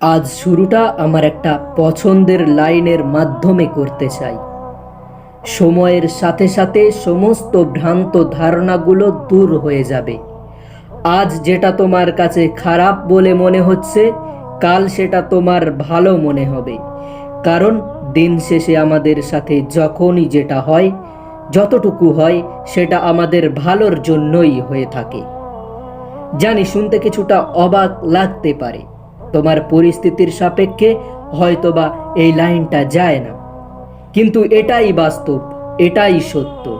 আজ শুরুটা আমার একটা পছন্দের লাইনের মাধ্যমে করতে চাই। সময়ের সাথে সাথে সমস্ত ভ্রান্ত ধারণাগুলো দূর হয়ে যাবে। আজ যেটা তোমার কাছে খারাপ বলে মনে হচ্ছে, কাল সেটা তোমার ভালো মনে হবে। কারণ দিন শেষে আমাদের সাথে যখনই যেটা হয়, যতটুকু হয়, সেটা আমাদের ভালোর জন্যই হয়ে থাকে। জানি শুনতে কিছুটা অবাক লাগতে পারে। তোমার পরিস্থিতির সাপেক্ষে হয়তোবা এই লাইনটা যায় না। কিন্তু এটাই বাস্তব, এটাই সত্য।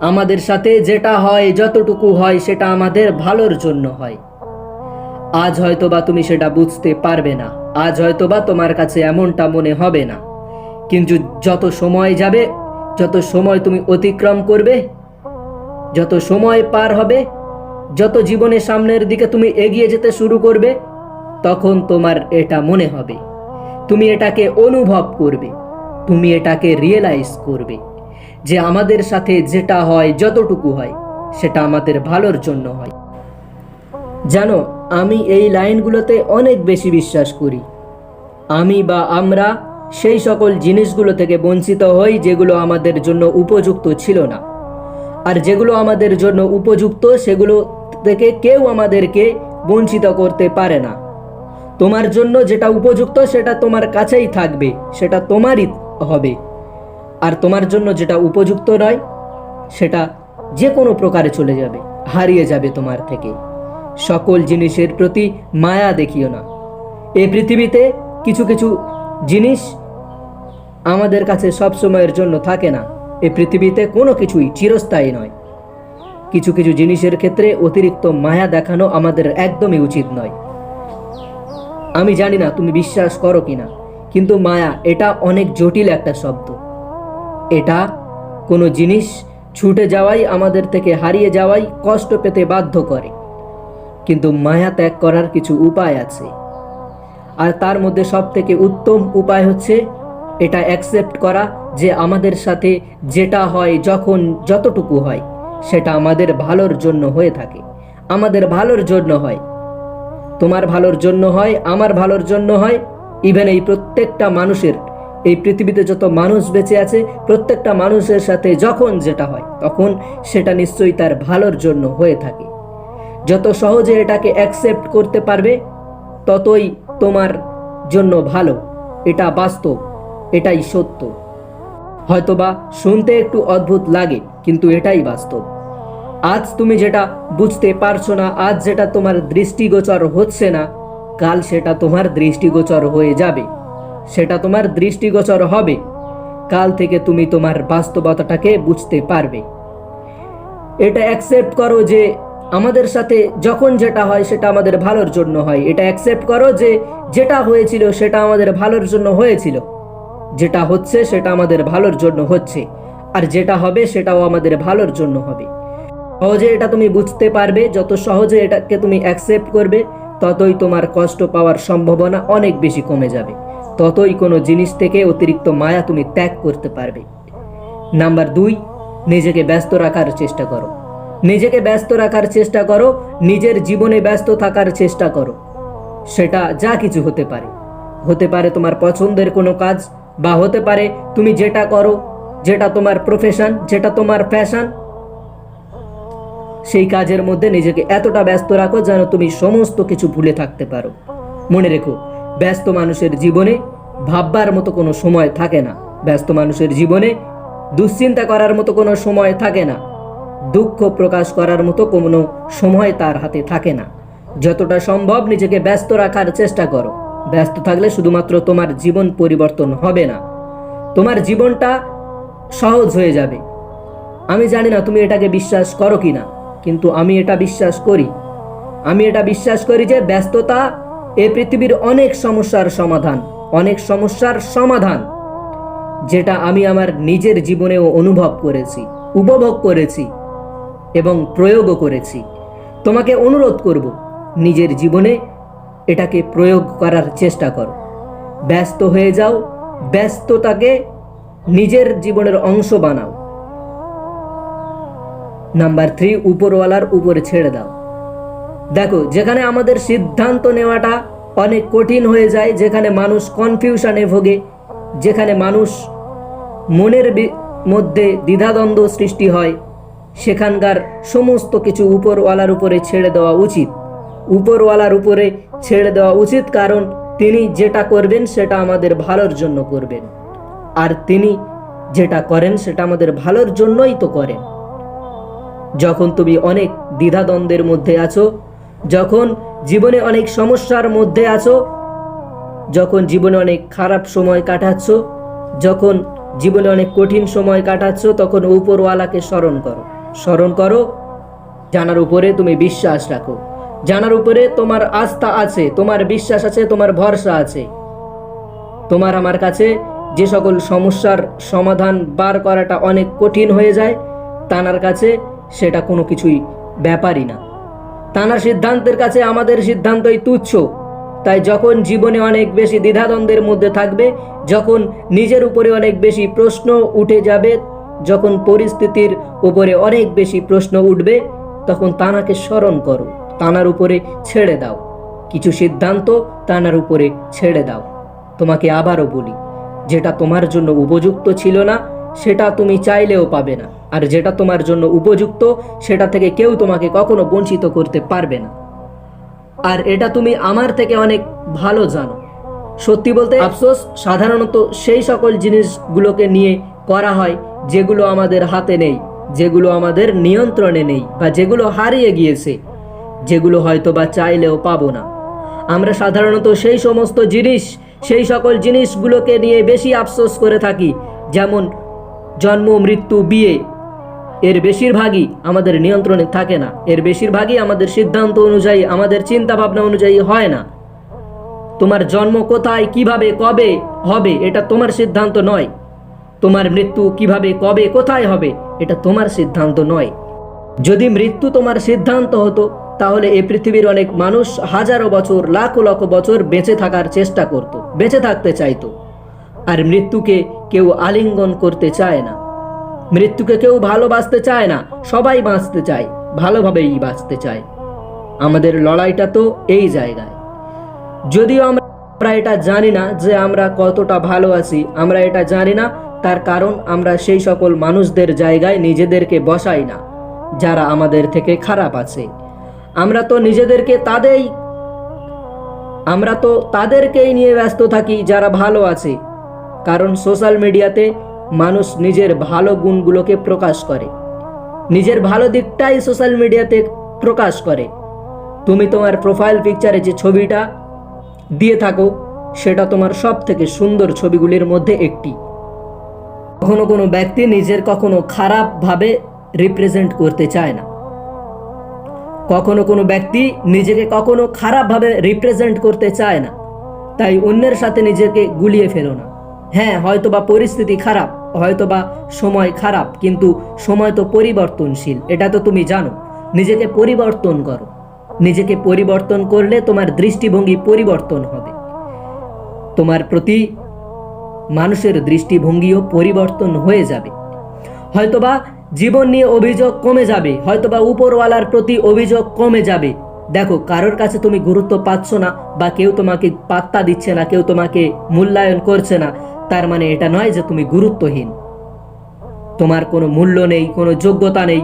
আমাদের সাথে যেটা হয়, যতটুকু হয়, সেটা আমাদের ভালোর জন্য হয়। আজ হয়তোবা তুমি সেটা বুঝতে পারবে না। আজ হয়তোবা তোমার কাছে এমনটা মনে হবে না। কিন্তু যত সময় যাবে, যত সময় তুমি অতিক্রম করবে, যত সময় পার হবে, যত জীবনের সামনের দিকে তুমি এগিয়ে যেতে শুরু করবে তখন তোমার এটা মনে হবে। তুমি এটাকে অনুভব করবে। তুমি এটাকে রিয়েলাইজ করবে যে আমাদের সাথে যেটা হয়, যতটুকু হয়, সেটা আমাদের ভালোর জন্য হয়। জানো, আমি এই লাইনগুলোতে অনেক বেশি বিশ্বাস করি। আমি বা আমরা সেই সকল জিনিসগুলো থেকে বঞ্চিত হই যেগুলো আমাদের জন্য উপযুক্ত ছিল না। আর যেগুলো আমাদের জন্য উপযুক্ত, সেগুলো থেকে কেউ আমাদেরকে বঞ্চিত করতে পারে না। তোমার জন্য যেটা উপযুক্ত, সেটা তোমার কাছেই থাকবে, সেটা তোমারই হবে। আর তোমার জন্য যেটা উপযুক্ত নয়, সেটা যে কোনো প্রকারে চলে যাবে, হারিয়ে যাবে তোমার থেকে। সকল জিনিসের প্রতি মায়া দেখিও না। এই পৃথিবীতে কিছু কিছু জিনিস আমাদের কাছে সব সময়ের জন্য থাকে না। এ পৃথিবীতে কোনো কিছুই চিরস্থায়ী নয়। কিছু কিছু জিনিসের ক্ষেত্রে অতিরিক্ত মায়া দেখানো আমাদের একদমই উচিত নয়। আমি জানি না তুমি বিশ্বাস করো কিনা, কিন্তু মায়া, এটা অনেক জটিল একটা শব্দ। এটা কোনো জিনিস ছুটে যাওয়াই আমাদের থেকে হারিয়ে যাওয়াই কষ্ট পেতে বাধ্য করে। কিন্তু মায়া ত্যাগ করার কিছু উপায় আছে। আর তার মধ্যে সব থেকে উত্তম উপায় হচ্ছে এটা অ্যাকসেপ্ট করা যে আমাদের সাথে যেটা হয় যখন যতটুকু হয়, সেটা আমাদের ভালোর জন্য হয়ে থাকে। আমাদের ভালোর জন্য হয় তোমার ভালোর জন্য হয়, আমার ভালোর জন্য হয়। ইভেন এই প্রত্যেকটা মানুষের, এই পৃথিবীতে যত মানুষ বেঁচে আছে, প্রত্যেকটা মানুষের সাথে যখন যেটা হয়, তখন সেটা নিশ্চয়ই তার ভালোর জন্য হয়ে থাকে। যত সহজে এটাকে অ্যাকসেপ্ট করতে পারবে, ততই তোমার জন্য ভালো। এটা বাস্তব, এটাই সত্য। হয়তোবা শুনতে একটু অদ্ভুত লাগে, কিন্তু এটাই বাস্তব। আজ তুমি যেটা বুঝতে পারছ না, আজ যেটা তোমার দৃষ্টিগোচর হচ্ছে না, কাল সেটা তোমার দৃষ্টিগোচর হয়ে যাবে। সেটা তোমার দৃষ্টিগোচর হবে। কাল থেকে তুমি তোমার বাস্তবতাটাকে বুঝতে পারবে। এটা অ্যাকসেপ্ট করো যে আমাদের সাথে যখন যেটা হয় সেটা আমাদের ভালোর জন্য হয়। এটা অ্যাকসেপ্ট করো যে যেটা হয়েছিল সেটা আমাদের ভালোর জন্য হয়েছিল। যেটা হচ্ছে সেটা আমাদের ভালোর জন্য হচ্ছে। আর যেটা হবে সেটাও আমাদের ভালোর জন্য হবে। সহজে এটা তুমি বুঝতে পারবে, যত সহজে এটাকে তুমি অ্যাকসেপ্ট করবে, ততই তোমার কষ্ট পাওয়ার সম্ভাবনা অনেক বেশি কমে যাবে। ততই কোনো জিনিস থেকে অতিরিক্ত মায়া তুমি ত্যাগ করতে পারবে। নাম্বার দুই, নিজেকে ব্যস্ত রাখার চেষ্টা করো। নিজেকে ব্যস্ত রাখার চেষ্টা করো, নিজের জীবনে ব্যস্ত থাকার চেষ্টা করো। সেটা যা কিছু হতে পারে। হতে পারে তোমার পছন্দের কোনো কাজ, বা হতে পারে তুমি যেটা করো, যেটা তোমার প্রফেশন যেটা তোমার ফ্যাশন সেই কাজের মধ্যে নিজেকে এতটা ব্যস্ত রাখো যেন তুমি সমস্ত কিছু ভুলে থাকতে পারো। মনে রেখো, ব্যস্ত মানুষের জীবনে ভাববার মতো কোনো সময় থাকে না। ব্যস্ত মানুষের জীবনে দুশ্চিন্তা করার মতো কোনো সময় থাকে না। দুঃখ প্রকাশ করার মতো কোনো সময় তার হাতে থাকে না। যতটা সম্ভব নিজেকে ব্যস্ত রাখার চেষ্টা করো। ব্যস্ত থাকলে শুধুমাত্র তোমার জীবন পরিবর্তন হবে না। তোমার জীবনটা সহজ হয়ে যাবে। আমি জানি না তুমি এটাকে বিশ্বাস করো কি না কিন্তু আমি এটা বিশ্বাস করি। আমি এটা বিশ্বাস করি যে ব্যস্ততা এ পৃথিবীর অনেক সমস্যার সমাধান, অনেক সমস্যার সমাধান, যেটা আমি আমার নিজের জীবনেও অনুভব করেছি, উপভোগ করেছি এবং প্রয়োগও করেছি। তোমাকে অনুরোধ করব, নিজের জীবনে এটাকে প্রয়োগ করার চেষ্টা করো। ব্যস্ত হয়ে যাও, ব্যস্ততাকে নিজের জীবনের অংশ বানাও। নাম্বার থ্রি উপরওয়ালার উপরে ছেড়ে দাও। দেখো, যেখানে আমাদের সিদ্ধান্ত নেওয়াটা অনেক কঠিন হয়ে যায়, যেখানে মানুষ কনফিউশনে ভোগে, যেখানে মানুষ মনের মধ্যে দ্বিধাদ্বন্দ্ব সৃষ্টি হয়, সেখানকার সমস্ত কিছু উপরওয়ালার উপরে ছেড়ে দেওয়া উচিত। উপরওয়ালার উপরে ছেড়ে দেওয়া উচিত কারণ তিনি যেটা করবেন, সেটা আমাদের ভালোর জন্য করবেন। আর তিনি যেটা করেন, সেটা আমাদের ভালোর জন্যই তো করেন। যখন তুমি অনেক দ্বিধাদ্বন্দ্বের মধ্যে আছো, যখন জীবনে অনেক সমস্যার মধ্যে আছো, যখন জীবনে অনেক খারাপ সময় কাটাচ্ছ, যখন জীবনে অনেক কঠিন সময় কাটাচ্ছ, তখন উপরওয়ালাকে স্মরণ করো। স্মরণ করো, জানার উপরে তুমি বিশ্বাস রাখো। জানার উপরে তোমার আস্থা আছে, তোমার বিশ্বাস আছে, তোমার ভরসা আছে। তোমার আমার কাছে যে সকল সমস্যার সমাধান বার করাটা অনেক কঠিন হয়ে যায়, তানার কাছে সেটা কোনো কিছুই ব্যাপারই না। তানার সিদ্ধান্তের কাছে আমাদের সিদ্ধান্তই তুচ্ছ। তাই যখন জীবনে অনেক বেশি দ্বিধাদ্বন্দ্বের মধ্যে থাকবে, যখন নিজের উপরে অনেক বেশি প্রশ্ন উঠে যাবে, যখন পরিস্থিতির উপরে অনেক বেশি প্রশ্ন উঠবে, তখন তানাকে স্মরণ করো, তানার উপরে ছেড়ে দাও। কিছু সিদ্ধান্ত তানার উপরে ছেড়ে দাও। তোমাকে আবারও বলি, যেটা তোমার জন্য উপযুক্ত ছিল না, সেটা তুমি চাইলেও পাবে না। আর যেটা তোমার জন্য উপযুক্ত, সেটা থেকে কেউ তোমাকে কখনো বঞ্চিত করতে পারবে না। আর এটা তুমি আমার থেকে অনেক ভালো জানো। সত্যি বলতে আফসোস, সাধারণত সেই সকল জিনিসগুলোকে নিয়ে করা হয় যেগুলো আমাদের হাতে নেই, যেগুলো আমাদের নিয়ন্ত্রণে নেই বা যেগুলো হারিয়ে গিয়েছে, যেগুলো হয়তো বা চাইলেও পাবো না। আমরা সাধারণত সেই সমস্ত জিনিস, সেই সকল জিনিসগুলোকে নিয়ে বেশি আফসোস করে থাকি, যেমন জন্ম, মৃত্যু, বিয়ে এর বেশিরভাগই আমাদের নিয়ন্ত্রণে থাকে না। এর বেশিরভাগই আমাদের সিদ্ধান্ত অনুযায়ী, আমাদের চিন্তা ভাবনা অনুযায়ী হয় না। তোমার জন্ম কোথায়, কীভাবে, কবে হবে, এটা তোমার সিদ্ধান্ত নয়। তোমার মৃত্যু কীভাবে, কবে, কোথায় হবে, এটা তোমার সিদ্ধান্ত নয়। যদি মৃত্যু তোমার সিদ্ধান্ত হতো, তাহলে এই পৃথিবীর অনেক মানুষ হাজারো বছর, লাখ লাখ বছর বেঁচে থাকার চেষ্টা করত, বেঁচে থাকতে চাইতো। আর মৃত্যুকে কেউ আলিঙ্গন করতে চায় না। মৃত্যুকে কেউ ভালোবাসতে চায় না, সবাই বাঁচতে চায়, ভালোভাবেই বাঁচতে চায়। আমাদের লড়াইটা তো এই জায়গায়। যদিও আমরা এটা জানি না যে আমরা কতটা ভালো আছি, আমরা এটা জানি না, তার কারণ আমরা সেই সকল মানুষদের জায়গায় নিজেদেরকে বসাই না, যারা আমাদের থেকে খারাপ আছে। আমরা তো নিজেদেরকে তাদেরই, আমরা তো তাদেরকেই নিয়ে ব্যস্ত থাকি যারা ভালো আছে, কারণ সোশ্যাল মিডিয়াতে মানুষ নিজের ভালো গুণগুলোকে প্রকাশ করে। নিজের ভালো দিকটাই সোশ্যাল মিডিয়াতে প্রকাশ করে। তুমি তোমার প্রোফাইল পিকচারে যে ছবিটা দিয়ে থাকো, সেটা তোমার সব থেকে সুন্দর ছবিগুলির মধ্যে একটি। কখনো কোনো ব্যক্তি নিজের কখনো খারাপভাবে রিপ্রেজেন্ট করতে চায় না। কখনো কোনো ব্যক্তি নিজেকে কখনো খারাপভাবে রিপ্রেজেন্ট করতে চায় না। তাই অন্যের সাথে নিজেকে গুলিয়ে ফেলো না। হ্যাঁ হয়তো বা পরিস্থিতি খারাপ হয়তোবা সময় খারাপ, কিন্তু সময় তো পরিবর্তনশীল, এটা তো তুমি জানো। নিজেকে পরিবর্তন করো। নিজেকে পরিবর্তন করলে তোমার দৃষ্টিভঙ্গি পরিবর্তন হবে। তোমার প্রতি মানুষের দৃষ্টিভঙ্গিও পরিবর্তন হয়ে যাবে। হয়তোবা জীবন নিয়ে অভিযোগ কমে যাবে, হয়তোবা উপরওয়ালার প্রতি অভিযোগ কমে যাবে দেখো, কারোর কাছে তুমি গুরুত্ব পাচ্ছ না বা কেউ তোমাকে পাত্তা দিচ্ছে না, কেউ তোমাকে মূল্যায়ন করছে না, তার মানে এটা নয় যে তুমি গুরুত্বহীন। তোমার কোনো মূল্য নেই, কোনো যোগ্যতা নেই,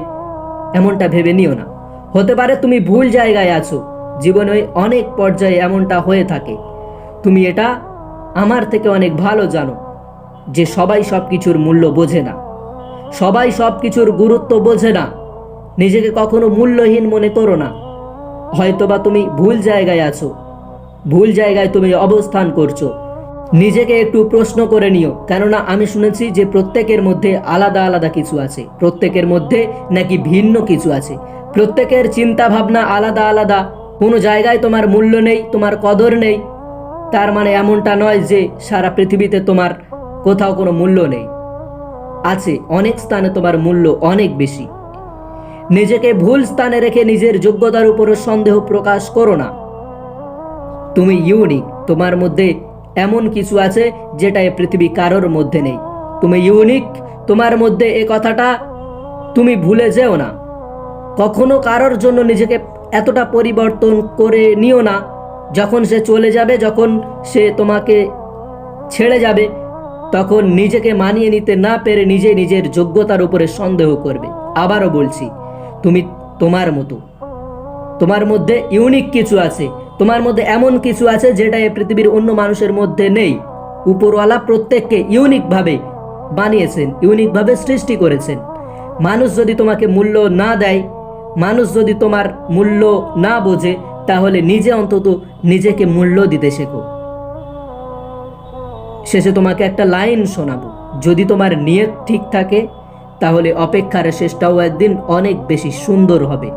এমনটা ভেবে নিও না। হতে পারে তুমি ভুল জায়গায় আছো, জীবনে অনেক পর্যায়ে এমনটা হয়ে থাকে। তুমি এটা আমার থেকে অনেক ভালো জানো, যে সবাই সব কিছুর মূল্য বোঝে না। সবাই সব কিছুর গুরুত্ব বোঝে না। নিজেকে কখনো মূল্যহীন মনে করো না। হয়তোবা তুমি ভুল জায়গায় আছো। ভুল জায়গায় তুমি অবস্থান করছ। নিজেকে একটু প্রশ্ন করে নিও, কেননা আমি শুনেছি যে প্রত্যেকের মধ্যে আলাদা আলাদা কিছু আছে। প্রত্যেকের মধ্যে নাকি ভিন্ন কিছু আছে। প্রত্যেকের চিন্তা ভাবনা আলাদা আলাদা। কোনো জায়গায় তোমার মূল্য নেই, তোমার কদর নেই। তার মানে এমনটা নয় যে সারা পৃথিবীতে তোমার কোথাও কোনো মূল্য নেই। আছে, অনেক স্থানে তোমার মূল্য অনেক বেশি। নিজেকে ভুল স্থানে রেখে নিজের যোগ্যতার উপরও সন্দেহ প্রকাশ করো না। তুমি ইউনিক, তোমার মধ্যে এমন কিছু আছে যেটা এই পৃথিবী কারোর মধ্যে নেই। তুমি ইউনিক, তোমার মধ্যে এ কথাটা তুমি ভুলে যেও না। কখনো কারোর জন্য নিজেকে এতটা পরিবর্তন করে নিও না, যখন সে চলে যাবে, যখন সে তোমাকে ছেড়ে যাবে, তখন নিজেকে মানিয়ে নিতে না পেরে নিজে নিজের যোগ্যতার উপরে সন্দেহ করবে। আবারও বলছি তুমি তোমার মতো। তোমার মধ্যে ইউনিক কিছু আছে। তোমার মধ্যে এমন কিছু আছে যেটা এই পৃথিবীর অন্য মানুষের মধ্যে নেই। উপরওয়ালা প্রত্যেককে ইউনিকভাবে বানিয়েছেন ইউনিকভাবে সৃষ্টি করেছেন। মানুষ যদি তোমাকে মূল্য না দেয়, মানুষ যদি তোমার মূল্য না বোঝে, তাহলে নিজে অন্তত নিজেকে মূল্য দিতে শেখো। শেষে তোমাকে একটা লাইন শোনাবো। যদি তোমার নিয়ত ঠিক থাকে তাহলে অপেক্ষার শেষটাও একদিন অনেক বেশি সুন্দর হবে।